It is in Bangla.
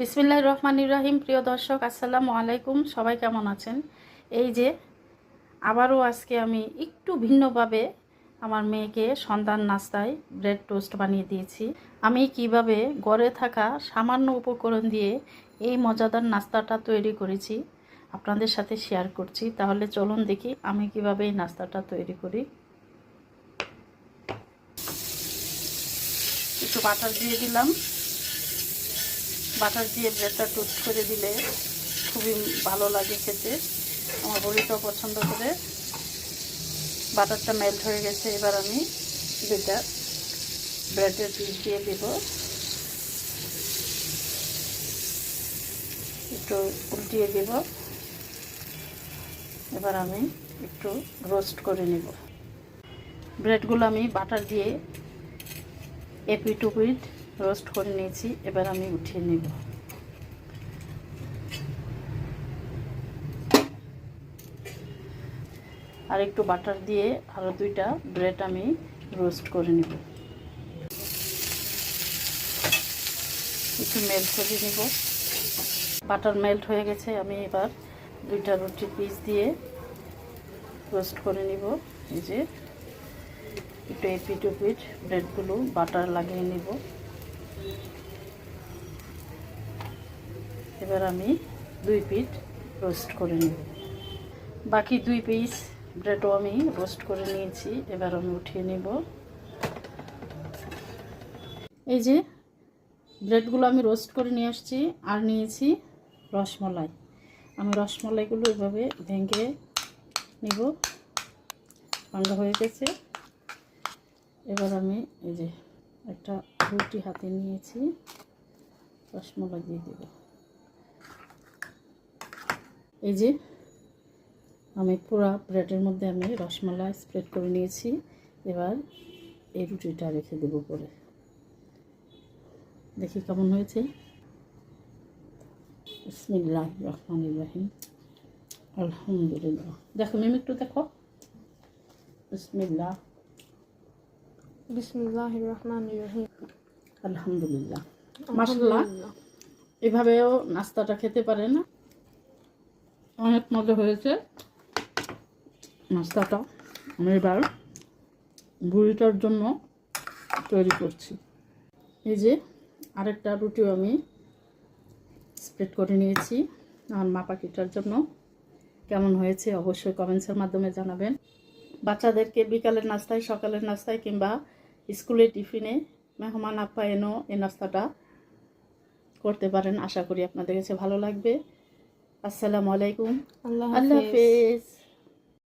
বিসমিল্লাহ রহমান ইব্রাহিম প্রিয় দর্শক, আসসালামু আলাইকুম। সবাই কেমন আছেন? এই যে, আবারও আজকে আমি একটু ভিন্নভাবে আমার মেয়েকে সন্তান নাস্তায় ব্রেড টোস্ট বানিয়ে দিয়েছি। আমি কীভাবে গড়ে থাকা সামান্য উপকরণ দিয়ে এই মজাদার নাস্তাটা তৈরি করেছি আপনাদের সাথে শেয়ার করছি। তাহলে চলুন দেখি আমি কীভাবে এই নাস্তাটা তৈরি করি। একটু বাটার দিয়ে দিলাম। বাটার দিয়ে ব্রেডটা টোস্ট করে দিলে খুবই ভালো লাগে খেতে। আমার বড়িটাও পছন্দ করে। বাটারটা মেল্ট হয়ে গেছে, এবার আমি দুইটা ব্রেডের পিস দিয়ে দেব। একটু উল্টিয়ে দেব। এবার আমি একটু রোস্ট করে নেব। ব্রেডগুলো আমি বাটার দিয়ে এপিট উপিট রোস্ট করে নিয়েছি, এবার আমি উঠিয়ে নেব। আর একটু বাটার দিয়ে আরও দুইটা ব্রেড আমি রোস্ট করে নেব। একটু মেল্ট করে নেব। বাটার মেল্ট হয়ে গেছে, আমি এবার দুইটা রুটির পিস দিয়ে রোস্ট করে নিব। এই যে, একটু এপিট ব্রেডগুলো বাটার লাগিয়ে নিব। এবার আমি দুই পিট রোস্ট করে নেব। বাকি দুই পিস ব্রেডও আমি রোস্ট করে নিয়েছি, এবার আমি উঠিয়ে নেব। এই যে ব্রেডগুলো আমি রোস্ট করে নিয়ে আসছি আর নিয়েছি রসমলাই। আমি রসমলাইগুলো এভাবে ভেঙে নিব। ভাঙা হয়ে গেছে। এবার আমি এই যে একটা রুটি হাতে নিয়েছি, রসমলাই দিয়ে দেব। এই যে আমি পুরো ব্রেডের মধ্যে আমি রসমালাই স্প্রেড করে নিয়েছি, এবার এই রুটিটা রেখে দেব পরে দেখি কেমন হয়েছে। বিসমিল্লাহ রহমান ইব্রাহিম আলহামদুলিল্লাহ। দেখো, মিম, একটু দেখো। বিসমিল্লাহ। বিসমিল্লাহ রহমান রহিম আলহামদুলিল্লাহ। মাসাল্লাহ এভাবেও নাস্তাটা খেতে পারে না? অনেক মজা হয়েছে। নাস্তাটা আমি এবার বুড়িটার জন্য তৈরি করছি। এই যে আরেকটা রুটিও আমি স্প্রেড করে নিয়েছি। আমার মাপাকিটার জন্য। কেমন হয়েছে অবশ্যই কমেন্টসের মাধ্যমে জানাবেন। বাচ্চাদেরকে বিকালের নাস্তায় সকালের নাস্তায় কিংবা স্কুলে টিফিনে মেহমান আপ্যায়নও এ নাস্তাটা করতে পারেন। আশা করি আপনাদের কাছে ভালো লাগবে। আসসালামু আলাইকুম। আল্লাহ হাফেজ।